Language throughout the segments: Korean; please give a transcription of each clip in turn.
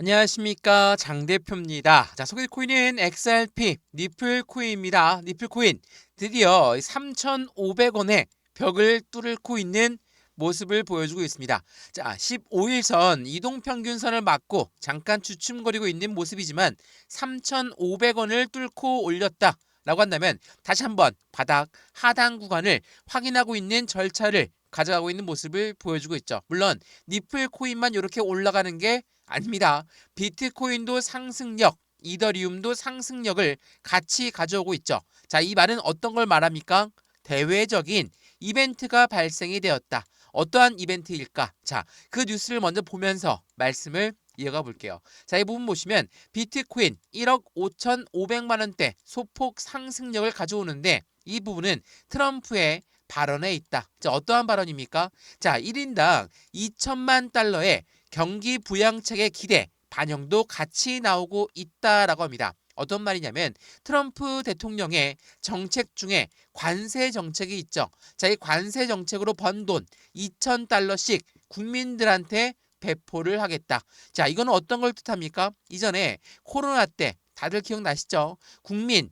안녕하십니까 장 대표입니다. 자 소개 코인은 XRP 니플 코인입니다. 니플 코인 드디어 3,500원의 벽을 뚫고 있는 모습을 보여주고 있습니다. 자 15일선 이동 평균선을 맞고 잠깐 주춤거리고 있는 모습이지만 3,500원을 뚫고 올렸다. 라고 한다면 다시 한번 바닥 하단 구간을 확인하고 있는 절차를 가져가고 있는 모습을 보여주고 있죠. 물론 니플 코인만 이렇게 올라가는 게 아닙니다. 비트코인도 상승력, 이더리움도 상승력을 같이 가져오고 있죠. 자, 이 말은 어떤 걸 말합니까? 대외적인 이벤트가 발생이 되었다. 어떠한 이벤트일까? 자, 그 뉴스를 먼저 보면서 말씀을 이어가 볼게요. 자, 이 부분 보시면 비트코인 1억 5,500만 원대 소폭 상승력을 가져오는데 이 부분은 트럼프의 발언에 있다. 자, 어떠한 발언입니까? 자, 1인당 2천만 달러의 경기 부양책의 기대 반영도 같이 나오고 있다라고 합니다. 어떤 말이냐면 트럼프 대통령의 정책 중에 관세 정책이 있죠. 자, 이 관세 정책으로 번 돈 2천 달러씩 국민들한테 배포를 하겠다. 자, 이거는 어떤 걸 뜻합니까? 이전에 코로나 때 다들 기억나시죠? 국민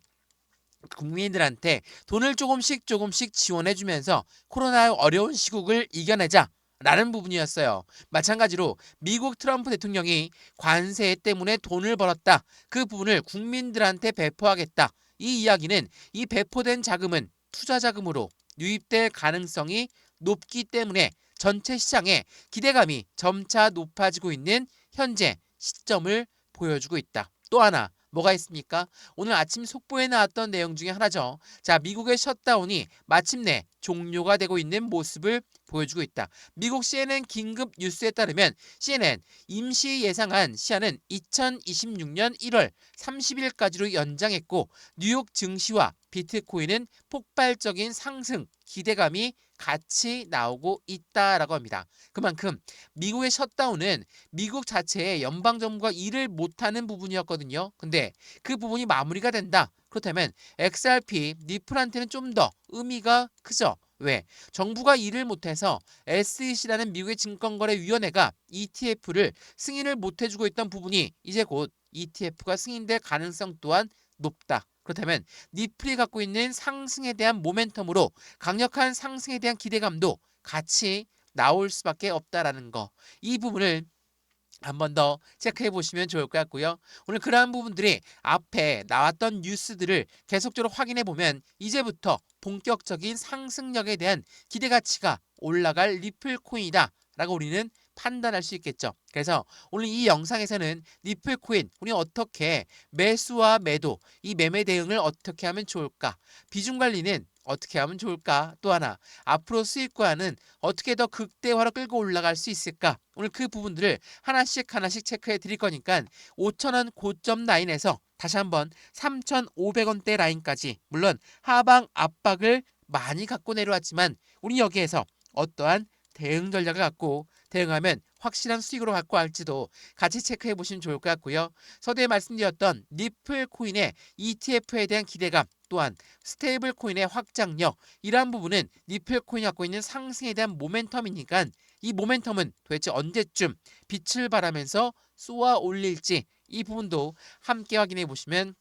국민들한테 돈을 조금씩 조금씩 지원해 주면서 코로나의 어려운 시국을 이겨내자 라는 부분이었어요. 마찬가지로 미국 트럼프 대통령이 관세 때문에 돈을 벌었다. 그 부분을 국민들한테 배포하겠다. 이 이야기는 이 배포된 자금은 투자 자금으로 유입될 가능성이 높기 때문에 전체 시장의 기대감이 점차 높아지고 있는 현재 시점을 보여주고 있다. 또 하나 뭐가 있습니까? 오늘 아침 속보에 나왔던 내용 중에 하나죠. 자, 미국의 셧다운이 마침내 종료가 되고 있는 모습을 보여주고 있다. 미국 CNN 긴급 뉴스에 따르면 CNN 임시 예상한 시한은 2026년 1월 30일까지로 연장했고 뉴욕 증시와 비트코인은 폭발적인 상승 기대감이 같이 나오고 있다라고 합니다. 그만큼 미국의 셧다운은 미국 자체의 연방 정부가 일을 못하는 부분이었거든요. 근데 그 부분이 마무리가 된다. 그렇다면 XRP 니플한테는 좀 더 의미가 크죠. 왜? 정부가 일을 못해서 SEC라는 미국의 증권거래위원회가 ETF를 승인을 못해주고 있던 부분이 이제 곧 ETF가 승인될 가능성 또한 높다. 그렇다면 니플이 갖고 있는 상승에 대한 모멘텀으로 강력한 상승에 대한 기대감도 같이 나올 수밖에 없다라는 거. 이 부분을 한번 더 체크해 보시면 좋을 것 같고요. 오늘 그러한 부분들이 앞에 나왔던 뉴스들을 계속적으로 확인해 보면 이제부터 본격적인 상승력에 대한 기대 가치가 올라갈 리플 코인이다. 라고 우리는 판단할 수 있겠죠. 그래서 오늘 이 영상에서는 리플 코인 우리 어떻게 매수와 매도 이 매매 대응을 어떻게 하면 좋을까? 비중 관리는 어떻게 하면 좋을까? 또 하나 앞으로 수익과는 어떻게 더 극대화로 끌고 올라갈 수 있을까? 오늘 그 부분들을 하나씩 하나씩 체크해 드릴 거니까 5천원 고점 라인에서 다시 한번 3,500원대 라인까지 물론 하방 압박을 많이 갖고 내려왔지만 우리 여기에서 어떠한 대응 전략을 갖고 대응하면 확실한 수익으로 갖고 갈지도 같이 체크해 보시면 좋을 것 같고요. 서두에 말씀드렸던 니플 코인의 ETF에 대한 기대감 또한 스테이블 코인의 확장력 이러한 부분은 니플 코인이 갖고 있는 상승에 대한 모멘텀이니까 이 모멘텀은 도대체 언제쯤 빛을 발하면서 쏘아 올릴지 이 부분도 함께 확인해 보시면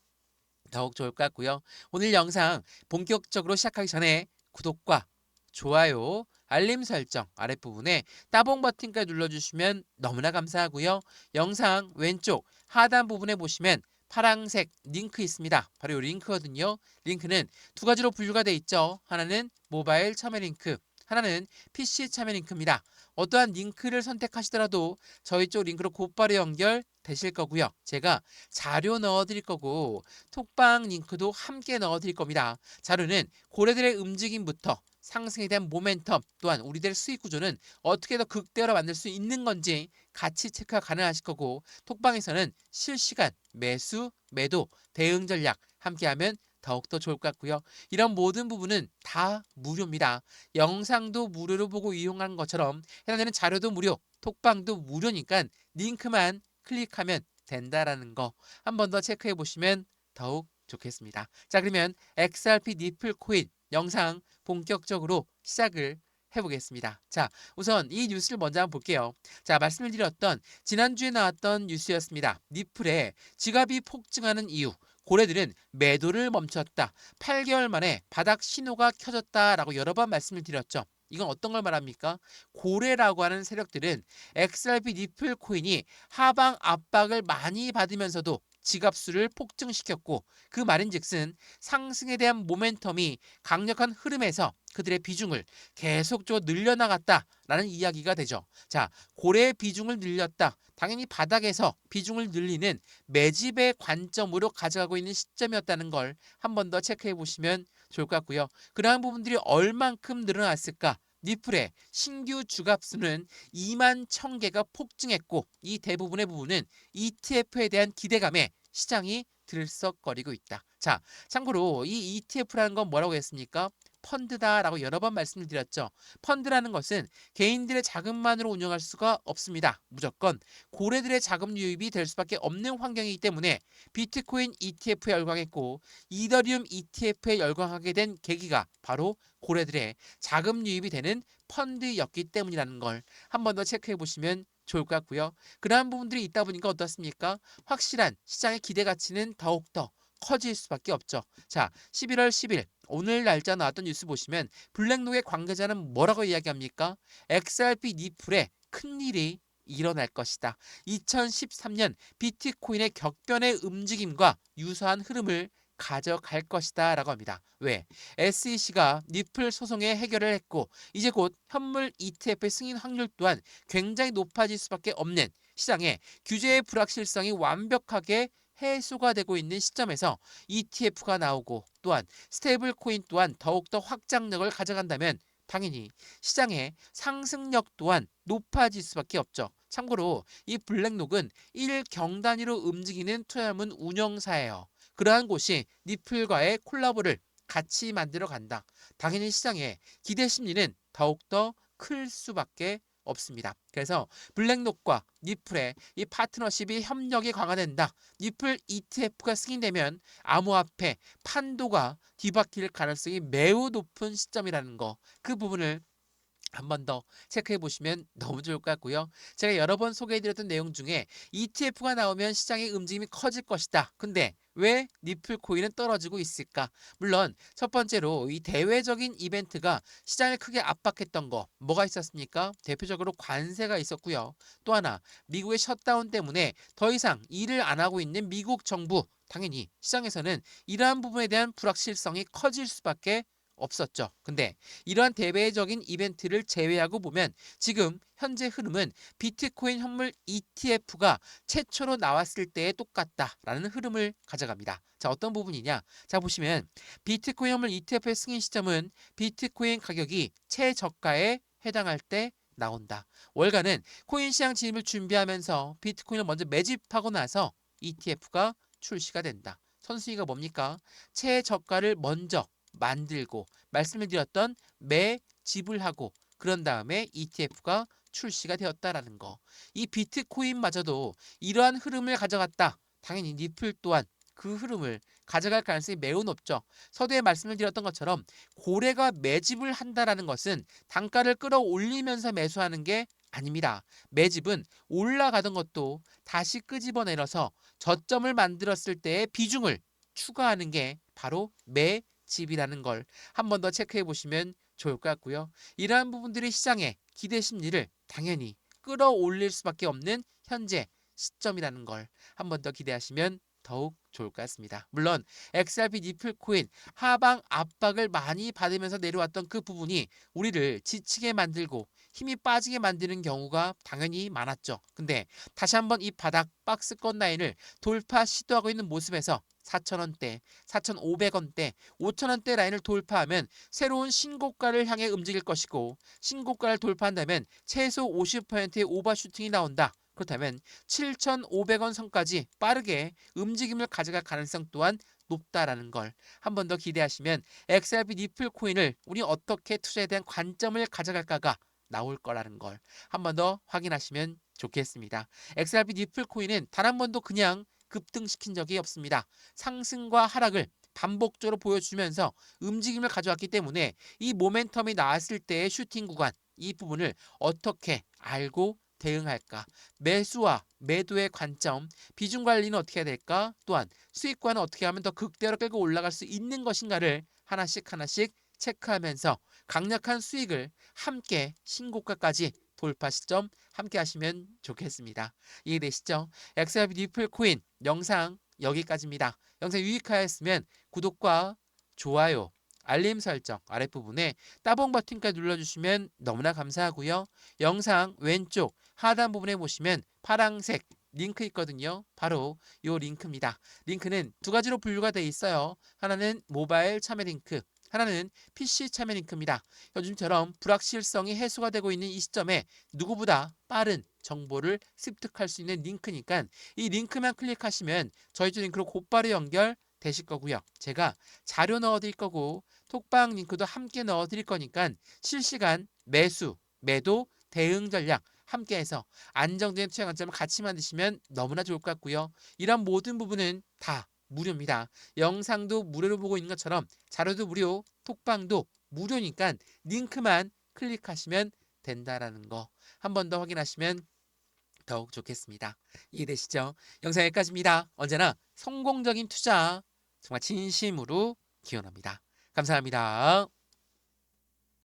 더욱 좋을 것 같고요. 오늘 영상 본격적으로 시작하기 전에 구독과 좋아요, 알림 설정 아랫부분에 따봉 버튼까지 눌러주시면 너무나 감사하고요. 영상 왼쪽 하단 부분에 보시면 파랑색 링크 있습니다. 바로 이 링크거든요. 링크는 두 가지로 분류가 돼 있죠. 하나는 모바일 참여 링크, 하나는 PC 참여 링크입니다. 어떠한 링크를 선택하시더라도 저희 쪽 링크로 곧바로 연결 되실 거고요. 제가 자료 넣어 드릴 거고 톡방 링크도 함께 넣어 드릴 겁니다. 자료는 고래들의 움직임부터 상승에 대한 모멘텀 또한 우리들의 수익 구조는 어떻게 더 극대화로 만들 수 있는 건지 같이 체크가 가능하실 거고 톡방에서는 실시간 매수, 매도, 대응 전략 함께하면 더욱더 좋을 것 같고요. 이런 모든 부분은 다 무료입니다. 영상도 무료로 보고 이용하는 것처럼 해당되는 자료도 무료, 톡방도 무료니까 링크만 클릭하면 된다라는 거 한 번 더 체크해 보시면 더욱 좋겠습니다. 자 그러면 XRP 니플 코인 영상 본격적으로 시작을 해보겠습니다. 자, 우선 이 뉴스를 먼저 한번 볼게요. 자, 말씀을 드렸던 지난주에 나왔던 뉴스였습니다. 니플에 지갑이 폭증하는 이유. 고래들은 매도를 멈췄다. 8개월 만에 바닥 신호가 켜졌다라고 여러 번 말씀을 드렸죠. 이건 어떤 걸 말합니까? 고래라고 하는 세력들은 XRP 니플 코인이 하방 압박을 많이 받으면서도 지갑수를 폭증시켰고 그 말인즉슨 상승에 대한 모멘텀이 강력한 흐름에서 그들의 비중을 계속적으로 늘려나갔다라는 이야기가 되죠. 자, 고래의 비중을 늘렸다. 당연히 바닥에서 비중을 늘리는 매집의 관점으로 가져가고 있는 시점이었다는 걸 한 번 더 체크해 보시면 좋을 것 같고요. 그러한 부분들이 얼만큼 늘어났을까? 니플의 신규 주갑수는 2만 1000개가 폭증했고 이 대부분의 부분은 ETF에 대한 기대감에 시장이 들썩거리고 있다. 자, 참고로 이 ETF라는 건 뭐라고 했습니까? 펀드다라고 여러 번 말씀을 드렸죠. 펀드라는 것은 개인들의 자금만으로 운영할 수가 없습니다. 무조건 고래들의 자금 유입이 될 수밖에 없는 환경이기 때문에 비트코인 ETF에 열광했고 이더리움 ETF에 열광하게 된 계기가 바로 고래들의 자금 유입이 되는 펀드였기 때문이라는 걸 한 번 더 체크해 보시면 좋을 것 같고요. 그러한 부분들이 있다 보니까 어떻습니까? 확실한 시장의 기대 가치는 더욱더 커질 수밖에 없죠. 자, 11월 10일 오늘 날짜 나왔던 뉴스 보시면 블랙록의 관계자는 뭐라고 이야기합니까? XRP 니플에 큰일이 일어날 것이다. 2013년 비트코인의 격변의 움직임과 유사한 흐름을 가져갈 것이다 라고 합니다. 왜? SEC가 니플 소송에 해결을 했고 이제 곧 현물 ETF의 승인 확률 또한 굉장히 높아질 수밖에 없는 시장에 규제의 불확실성이 완벽하게 해소가 되고 있는 시점에서 ETF가 나오고 또한 스테이블 코인 또한 더욱더 확장력을 가져간다면 당연히 시장의 상승력 또한 높아질 수밖에 없죠. 참고로 이 블랙록은 1경 단위로 움직이는 투자문 운영사예요. 그러한 곳이 니플과의 콜라보를 같이 만들어 간다. 당연히 시장의 기대 심리는 더욱더 클 수밖에 없습니다. 그래서 블랙록과 니플의 이 파트너십이 협력이 강화된다. 니플 ETF가 승인되면 암호화폐 판도가 뒤바뀔 가능성이 매우 높은 시점이라는 거. 그 부분을 한번 더 체크해 보시면 너무 좋을 것 같고요. 제가 여러 번 소개해드렸던 내용 중에 ETF가 나오면 시장의 움직임이 커질 것이다. 근데 왜 니플 코인은 떨어지고 있을까? 물론 첫 번째로 이 대외적인 이벤트가 시장을 크게 압박했던 거 뭐가 있었습니까? 대표적으로 관세가 있었고요. 또 하나 미국의 셧다운 때문에 더 이상 일을 안 하고 있는 미국 정부 당연히 시장에서는 이러한 부분에 대한 불확실성이 커질 수밖에 없었죠. 근데 이러한 대외적인 이벤트를 제외하고 보면 지금 현재 흐름은 비트코인 현물 ETF가 최초로 나왔을 때에 똑같다라는 흐름을 가져갑니다. 자, 어떤 부분이냐? 자, 보시면 비트코인 현물 ETF의 승인 시점은 비트코인 가격이 최저가에 해당할 때 나온다. 월간은 코인 시장 진입을 준비하면서 비트코인을 먼저 매집하고 나서 ETF가 출시가 된다. 선순위가 뭡니까? 최저가를 먼저 만들고 말씀을 드렸던 매 지불하고 그런 다음에 ETF가 출시가 되었다라는 거. 이 비트코인마저도 이러한 흐름을 가져갔다. 당연히 니플 또한 그 흐름을 가져갈 가능성이 매우 높죠. 서두에 말씀을 드렸던 것처럼 고래가 매집을 한다라는 것은 단가를 끌어올리면서 매수하는 게 아닙니다. 매집은 올라가던 것도 다시 끄집어내려서 저점을 만들었을 때의 비중을 추가하는 게 바로 매 집이라는 걸 한 번 더 체크해 보시면 좋을 것 같고요. 이러한 부분들이 시장의 기대 심리를 당연히 끌어올릴 수밖에 없는 현재 시점이라는 걸 한 번 더 기대하시면 더욱 좋을 것 같습니다. 물론 XRP 니플 코인 하방 압박을 많이 받으면서 내려왔던 그 부분이 우리를 지치게 만들고 힘이 빠지게 만드는 경우가 당연히 많았죠. 근데 다시 한번 이 바닥 박스권 라인을 돌파 시도하고 있는 모습에서 4,000원대, 4,500원대, 5,000원대 라인을 돌파하면 새로운 신고가를 향해 움직일 것이고 신고가를 돌파한다면 최소 50%의 오버슈팅이 나온다. 그렇다면 7,500원 선까지 빠르게 움직임을 가져갈 가능성 또한 높다라는 걸 한 번 더 기대하시면 XRP 니플 코인을 우리 어떻게 투자에 대한 관점을 가져갈까가 나올 거라는 걸 한 번 더 확인하시면 좋겠습니다. XRP 니플 코인은 단 한 번도 그냥 급등시킨 적이 없습니다. 상승과 하락을 반복적으로 보여주면서 움직임을 가져왔기 때문에 이 모멘텀이 나왔을 때의 슈팅 구간 이 부분을 어떻게 알고 대응할까? 매수와 매도의 관점, 비중 관리는 어떻게 해야 될까? 또한 수익과는 어떻게 하면 더 극대로 끌고 올라갈 수 있는 것인가를 하나씩 하나씩 체크하면서 강력한 수익을 함께 신고가까지 돌파 시점 함께 하시면 좋겠습니다. 이해되시죠? XRP 리플 코인 영상 여기까지입니다. 영상 유익하였으면 구독과 좋아요, 알림 설정 아랫부분에 따봉 버튼까지 눌러주시면 너무나 감사하고요. 영상 왼쪽 하단 부분에 보시면 파랑색 링크 있거든요. 바로 이 링크입니다. 링크는 두 가지로 분류가 되어 있어요. 하나는 모바일 참여 링크, 하나는 PC 참여 링크입니다. 요즘처럼 불확실성이 해소가 되고 있는 이 시점에 누구보다 빠른 정보를 습득할 수 있는 링크니까 이 링크만 클릭하시면 저희 쪽 링크로 곧바로 연결 되실 거고요. 제가 자료 넣어 드릴 거고 톡방 링크도 함께 넣어 드릴 거니까 실시간 매수, 매도, 대응 전략 함께 해서 안정적인 투자 관점을 같이 만드시면 너무나 좋을 것 같고요. 이런 모든 부분은 다 무료입니다. 영상도 무료로 보고 있는 것처럼 자료도 무료, 톡방도 무료니까 링크만 클릭하시면 된다라는 거 한 번 더 확인하시면 더욱 좋겠습니다. 이해되시죠? 영상 여기까지입니다. 언제나 성공적인 투자 정말 진심으로 기원합니다. 감사합니다.